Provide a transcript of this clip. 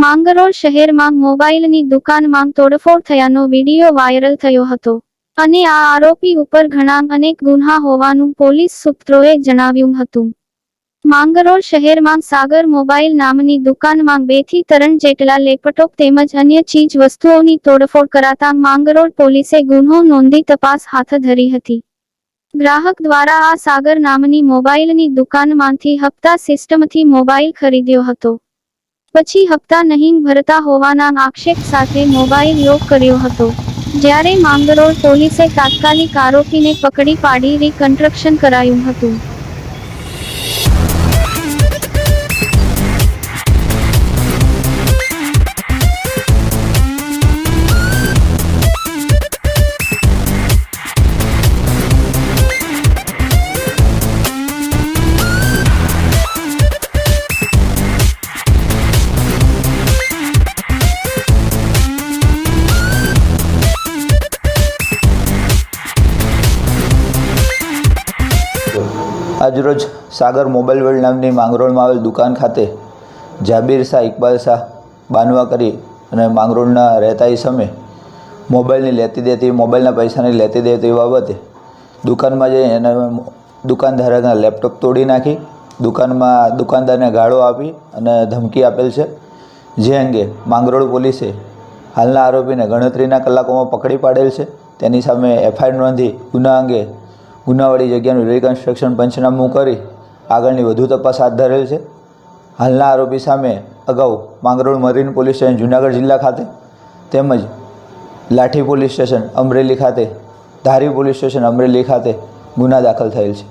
માંગરોળ શહેરમાં મોબાઈલની દુકાનમાં તોડફોડ થયાનો વીડિયો વાયરલ થયો હતો. અને આ આરોપી ઉપર ઘણા અનેક ગુન્હા હોવાનું પોલીસ સૂત્રોએ જણાવ્યું હતું. માંગરોળ શહેરમાં સાગર મોબાઈલ નામની દુકાનમાં બેથી ત્રણ જેટલા લેપટોપ તેમજ અન્ય ચીજ વસ્તુઓની તોડફોડ કરાતા માંગરોળ પોલીસે ગુન્હો નોંધી તપાસ હાથ ધરી હતી. ગ્રાહક દ્વારા આ સાગર નામની મોબાઈલની દુકાનમાંથી હપ્તા સિસ્ટમથી મોબાઈલ ખરીદ્યો હતો. પછી હપ્તા નહીં ભરતા હોવાના આક્ષેપ સાથે મોબાઈલ લોક કર્યો હતો. જ્યારે માંગરોળ પોલીસે તાત્કાલિક આરોપીને પકડી પાડી રિકન્સ્ટ્રક્શન કરાયું હતું. આજરોજ સાગર મોબાઈલ વર્લ્ડ નામની માંગરોળમાં આવેલ દુકાન ખાતે જાબીર શાહ, ઇકબાલ શાહ, બાનવા કરી અને માંગરોળના રહેતા સમયે મોબાઈલની લેતી દેતી, મોબાઈલના પૈસાની લેતી દેતી બાબતે દુકાનમાં જઈ એને દુકાનધારકના લેપટોપ તોડી નાખી, દુકાનમાં દુકાનદારને ગાળો આપી અને ધમકી આપેલ છે. જે અંગે માંગરોળ પોલીસે હાલના આરોપીને ગણતરીના કલાકોમાં પકડી પાડેલ છે. તેની સામે એફઆઈઆર નોંધી ગુના અંગે ગુનાવાળી જગ્યાનું રિકન્સ્ટ્રક્શન પંચનામું કરી આગળની વધુ તપાસ હાથ ધરેલ છે. હાલના આરોપી સામે અગાઉ Mangrol marine police station Junagadh જિલ્લા ખાતે તેમજ લાઠી પોલીસ સ્ટેશન અમરેલી ખાતે ધારી પોલીસ સ્ટેશન અમરેલી ખાતે ગુના દાખલ થયેલ છે.